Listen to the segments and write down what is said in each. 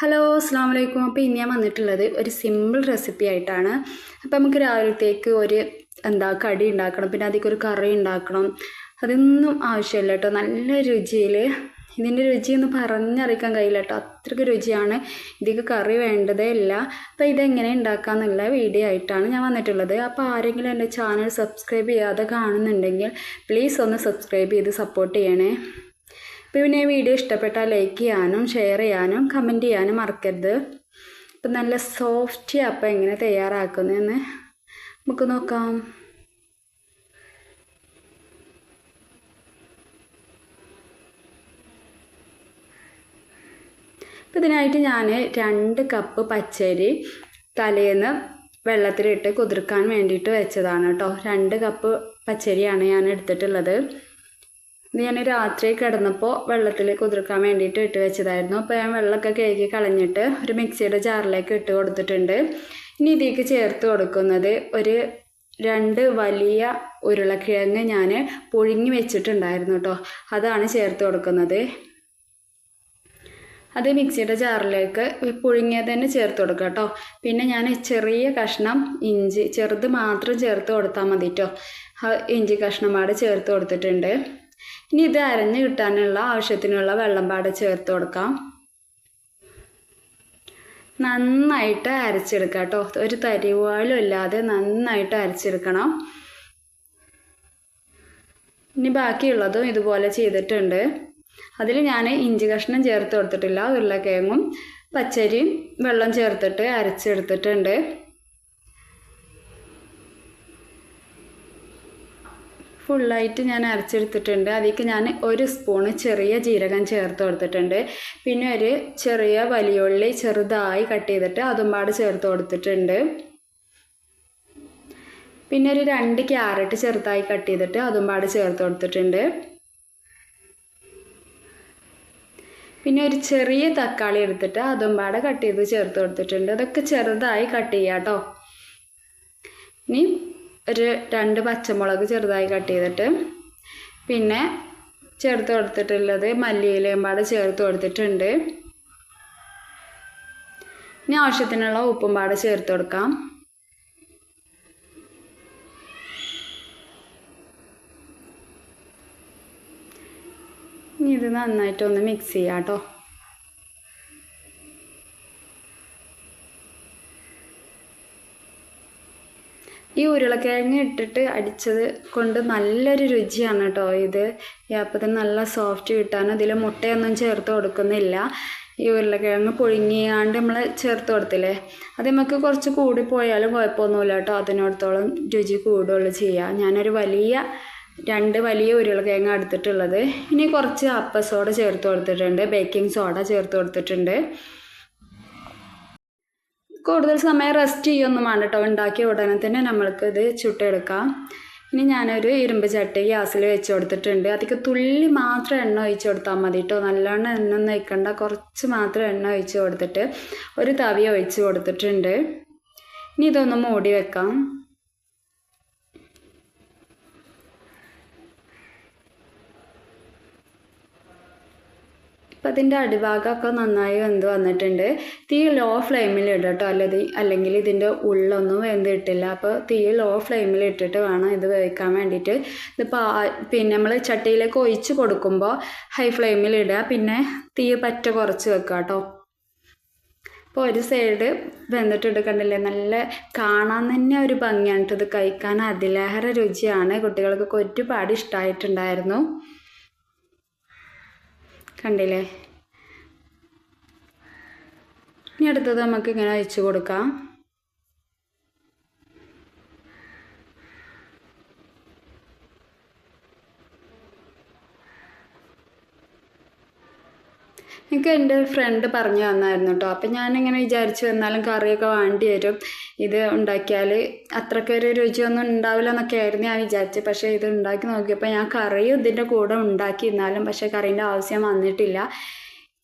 Hello അസ്സാം വലൈക്കും അപ്പോൾ ഇന്ന് ഞാൻ വന്നിട്ടുള്ളത് ഒരു സിമ്പിൾ റെസിപ്പി ആയിട്ടാണ്. അപ്പോൾ നമുക്ക് രാവിലത്തേക്ക് ഒരു എന്താ കടി ഉണ്ടാക്കണം പിന്നെ അതിലേക്ക് ഒരു കറി ഉണ്ടാക്കണം. അതൊന്നും ആവശ്യമില്ല കേട്ടോ. നല്ല രുചിയിൽ ഇതിന്റെ രുചി ഒന്ന് പറഞ്ഞറിയിക്കാൻ കഴിയില്ല കേട്ടോ. അത്രയ്ക്ക് രുചിയാണ്. ഇതിക്ക് കറി വേണ്ടതേ ഇല്ല. അപ്പോൾ ഇതെങ്ങനെ ഉണ്ടാക്കാമെന്നുള്ള വീഡിയോ ആയിട്ടാണ് ഞാൻ വന്നിട്ടുള്ളത്. അപ്പോൾ ആരെങ്കിലും എന്റെ ചാനൽ സബ്സ്ക്രൈബ് ചെയ്യാതെ കാണുന്നുണ്ടെങ്കിൽ പ്ലീസ് ഒന്ന് സബ്സ്ക്രൈബ് ചെയ്ത് സപ്പോർട്ട് ചെയ്യണേ. പിന്നെ വീഡിയോ ഇഷ്ടപ്പെട്ടാൽ ലൈക്ക് ചെയ്യാനും ഷെയർ ചെയ്യാനും കമന്റ് ചെയ്യാനും മറക്കരുത്. അപ്പം നല്ല സോഫ്റ്റ് അപ്പം എങ്ങനെ തയ്യാറാക്കുന്നതെന്ന് നമുക്ക് നോക്കാം. അപ്പം ഇതിനായിട്ട് ഞാൻ രണ്ട് കപ്പ് പച്ചരി തലേന്ന് വെള്ളത്തിലിട്ട് കുതിർക്കാൻ വേണ്ടിയിട്ട് വെച്ചതാണ് കേട്ടോ. രണ്ട് കപ്പ് പച്ചരിയാണ് ഞാൻ എടുത്തിട്ടുള്ളത്. ഞാൻ രാത്രി കിടന്നപ്പോൾ വെള്ളത്തിൽ കുതിർക്കാൻ വേണ്ടിയിട്ട് ഇട്ട് വെച്ചതായിരുന്നു. അപ്പോൾ ഞാൻ വെള്ളമൊക്കെ കഴുകി കളഞ്ഞിട്ട് ഒരു മിക്സിയുടെ ജാറിലേക്ക് ഇട്ട് കൊടുത്തിട്ടുണ്ട്. ഇനി ഇതിലേക്ക് ചേർത്ത് കൊടുക്കുന്നത് ഒരു രണ്ട് വലിയ ഉരുളക്കിഴങ്ങ് ഞാൻ പുഴുങ്ങി വെച്ചിട്ടുണ്ടായിരുന്നു കേട്ടോ. അതാണ് ചേർത്ത് കൊടുക്കുന്നത്. അത് മിക്സിയുടെ ജാറിലേക്ക് പുഴുങ്ങിയത് തന്നെ ചേർത്ത് കൊടുക്കുക കേട്ടോ. പിന്നെ ഞാൻ ചെറിയ കഷ്ണം ഇഞ്ചി ചെറുത് മാത്രം ചേർത്ത് കൊടുത്താൽ മതി കേട്ടോ. ഇഞ്ചി കഷ്ണം ചേർത്ത് കൊടുത്തിട്ടുണ്ട്. ഇനി ഇത് അരഞ്ഞ് കിട്ടാനുള്ള ആവശ്യത്തിനുള്ള വെള്ളം പാടെ ചേർത്ത് കൊടുക്കാം. നന്നായിട്ട് അരച്ചെടുക്കാം കേട്ടോ. ഒരു തരിവാലും ഇല്ലാതെ നന്നായിട്ട് അരച്ചെടുക്കണം. ഇനി ബാക്കിയുള്ളതും ഇതുപോലെ ചെയ്തിട്ടുണ്ട്. അതിൽ ഞാൻ ഇഞ്ചി കഷ്ണം ചേർത്ത് കൊടുത്തിട്ടില്ല ഉരുളക്കിഴങ്ങും പച്ചരിയും വെള്ളം ചേർത്തിട്ട് അരച്ചെടുത്തിട്ടുണ്ട്. ഫുള്ളായിട്ട് ഞാൻ അരച്ചെടുത്തിട്ടുണ്ട്. അതിലേക്ക് ഞാൻ ഒരു സ്പൂണ് ചെറിയ ജീരകം ചേർത്ത് കൊടുത്തിട്ടുണ്ട്. പിന്നെ ഒരു ചെറിയ വലിയുള്ളി ചെറുതായി കട്ട് ചെയ്തിട്ട് അതും പാട് ചേർത്ത് കൊടുത്തിട്ടുണ്ട്. പിന്നെ ഒരു രണ്ട് ക്യാരറ്റ് ചെറുതായി കട്ട് ചെയ്തിട്ട് അതും പാട് ചേർത്ത് കൊടുത്തിട്ടുണ്ട്. പിന്നെ ഒരു ചെറിയ തക്കാളി എടുത്തിട്ട് അതും പാടെ കട്ട് ചെയ്ത് ചേർത്ത് കൊടുത്തിട്ടുണ്ട്. അതൊക്കെ ചെറുതായി കട്ട് ചെയ്യാം കേട്ടോ ഇനി ഒരു രണ്ട് പച്ചമുളക് ചെറുതായി കട്ട് ചെയ്തിട്ട് പിന്നെ ചേർത്ത് കൊടുത്തിട്ടുള്ളത് മല്ലിയിലയും പാടെ ചേർത്ത് കൊടുത്തിട്ടുണ്ട്. ഇനി ആവശ്യത്തിനുള്ള ഉപ്പും പാടെ ചേർത്ത് കൊടുക്കാം. ഇനി ഇത് നന്നായിട്ടൊന്ന് മിക്സ് ചെയ്യാം കേട്ടോ. ഈ ഉരുളക്കിഴങ്ങ് ഇട്ടിട്ട് അടിച്ചത് കൊണ്ട് നല്ലൊരു രുചിയാണ് കേട്ടോ ഇത്. ഈ അപ്പത്തിന് നല്ല സോഫ്റ്റ് കിട്ടാനും ഇതിൽ മുട്ടയൊന്നും ചേർത്ത് കൊടുക്കുന്നില്ല. ഈ ഉരുളക്കിഴങ്ങ് പുഴുങ്ങിയാണ്ട് നമ്മൾ ചേർത്ത് കൊടുത്തില്ലേ? അത് നമുക്ക് കുറച്ച് കൂടിപ്പോയാലും കുഴപ്പമൊന്നുമില്ല കേട്ടോ അതിനോടത്തോളം രുചി കൂടുകയുള്ളൂ ചെയ്യുക ഞാനൊരു വലിയ രണ്ട് വലിയ ഉരുളക്കിഴങ്ങ് എടുത്തിട്ടുള്ളത്. ഇനി കുറച്ച് അപ്പ സോഡ ചേർത്ത് കൊടുത്തിട്ടുണ്ട്. ബേക്കിംഗ് സോഡ ചേർത്ത് കൊടുത്തിട്ടുണ്ട്. കൂടുതൽ സമയം റെസ്റ്റ് ചെയ്യൊന്നും വേണ്ട കേട്ടോ ഉണ്ടാക്കിയ ഉടനെ തന്നെ നമ്മൾക്ക് ഇത് ചുട്ടെടുക്കാം. ഇനി ഞാനൊരു ഇരുമ്പ് ചട്ടി ഗ്യാസിൽ വെച്ച് കൊടുത്തിട്ടുണ്ട്. അതിക്ക് തുള്ളി മാത്രം എണ്ണ ഒഴിച്ച് കൊടുത്താൽ മതി കേട്ടോ നല്ലോണം എണ്ണ ഒന്നും ഒഴിക്കണ്ട. കുറച്ച് മാത്രം എണ്ണ ഒഴിച്ച് കൊടുത്തിട്ട് ഒരു തവി ഒഴിച്ച് കൊടുത്തിട്ടുണ്ട്. ഇനി ഇതൊന്ന് മൂടി വെക്കാം. അപ്പം അതിന്റെ അടിഭാഗമൊക്കെ നന്നായി വെന്ത് വന്നിട്ടുണ്ട്. തീ ലോ ഫ്ലെയിമിൽ ഇടുക കേട്ടോ അല്ലത് അല്ലെങ്കിൽ ഇതിന്റെ ഉള്ളൊന്നും വെന്തിട്ടില്ല. അപ്പോൾ തീ ലോ ഫ്ലെയിമിൽ ഇട്ടിട്ട് വേണം ഇത് വേവിക്കാൻ വേണ്ടിയിട്ട്. ഇതിപ്പോൾ പിന്നെ നമ്മൾ ചട്ടിയിലേക്ക് ഒഴിച്ച് കൊടുക്കുമ്പോൾ ഹൈ ഫ്ലെയിമിൽ ഇടുക പിന്നെ തീ പറ്റ കുറച്ച് വെക്കുക കേട്ടോ. അപ്പോൾ ഒരു സൈഡ് വെന്തിട്ടിട്ട് കണ്ടില്ലേ? നല്ല കാണാൻ തന്നെ ഒരു ഭംഗിയാണ് ഇത് കഴിക്കാൻ. അതിലേറെ രുചിയാണ്. കുട്ടികൾക്കൊക്കെ ഒരുപാട് ഇഷ്ടമായിട്ടുണ്ടായിരുന്നു. കണ്ടില്ലേ? ഇനി അടുത്തത് നമുക്ക് ഇങ്ങനെ അയച്ചു കൊടുക്കാം. എനിക്ക് എന്റെ ഫ്രണ്ട് പറഞ്ഞു തന്നായിരുന്നു കേട്ടോ അപ്പം ഞാനിങ്ങനെ വിചാരിച്ചു എന്നാലും കറിയൊക്കെ വേണ്ടി വരും. ഇത് ഉണ്ടാക്കിയാൽ അത്രയ്ക്കൊരു രുചിയൊന്നും ഉണ്ടാവില്ല എന്നൊക്കെ ആയിരുന്നു ഞാൻ വിചാരിച്ചത്. പക്ഷേ ഇത് ഉണ്ടാക്കി നോക്കിയപ്പോൾ ഞാൻ കറിയും ഇതിന്റെ കൂടെ ഉണ്ടാക്കി എന്നാലും പക്ഷേ കറീന്റെ ആവശ്യം വന്നിട്ടില്ല.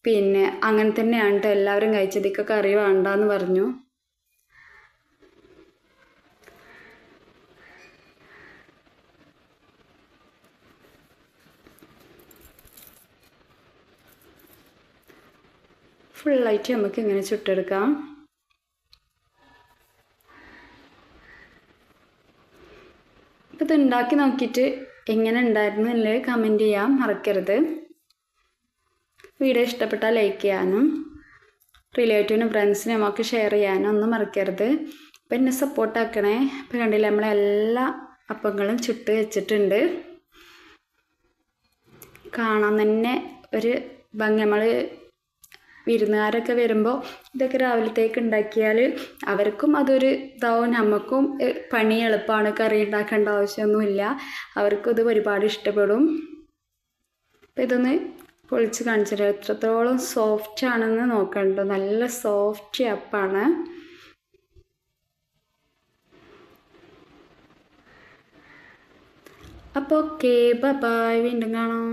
പിന്നെ അങ്ങനെ തന്നെയാണ് കേട്ടോ എല്ലാവരും കഴിച്ചതൊക്കെ കറി വേണ്ടെന്ന് പറഞ്ഞു. ഫുള്ളായിട്ട് നമുക്ക് ഇങ്ങനെ ചുട്ടെടുക്കാം. അപ്പോൾ ഇത് ഉണ്ടാക്കി നോക്കിയിട്ട് എങ്ങനെ ഉണ്ടായിരുന്നു എന്നുള്ളത് കമന്റ് ചെയ്യാം മറക്കരുത്. വീഡിയോ ഇഷ്ടപ്പെട്ടാൽ ലൈക്ക് ചെയ്യാനും റിലേറ്റീവിനും ഫ്രണ്ട്സിനും നമുക്ക് ഷെയർ ചെയ്യാനും ഒന്നും മറക്കരുത്. അപ്പം എന്നെ സപ്പോർട്ടാക്കണേ ഇപ്പം കണ്ടില്ല നമ്മളെല്ലാ അപ്പങ്ങളും ചുട്ട് വെച്ചിട്ടുണ്ട്. കാണാൻ തന്നെ ഒരു ഭംഗി. നമ്മൾ വിരുന്നുകാരൊക്കെ വരുമ്പോൾ ഇതൊക്കെ രാവിലത്തേക്ക് ഉണ്ടാക്കിയാൽ അവർക്കും അതൊരു ഇതാവും. നമുക്കും പണി എളുപ്പമാണ് കറി ഉണ്ടാക്കേണ്ട ആവശ്യമൊന്നുമില്ല. അവർക്കും ഇത് ഒരുപാട് ഇഷ്ടപ്പെടും. അപ്പം ഇതൊന്ന് പൊളിച്ച് കാണിച്ചിട്ട് എത്രത്തോളം സോഫ്റ്റ് ആണെന്ന് നോക്കണ്ടോ നല്ല സോഫ്റ്റ് അപ്പാണ്. അപ്പോൾ ഓക്കെ. ബൈ വീണ്ടും കാണാം.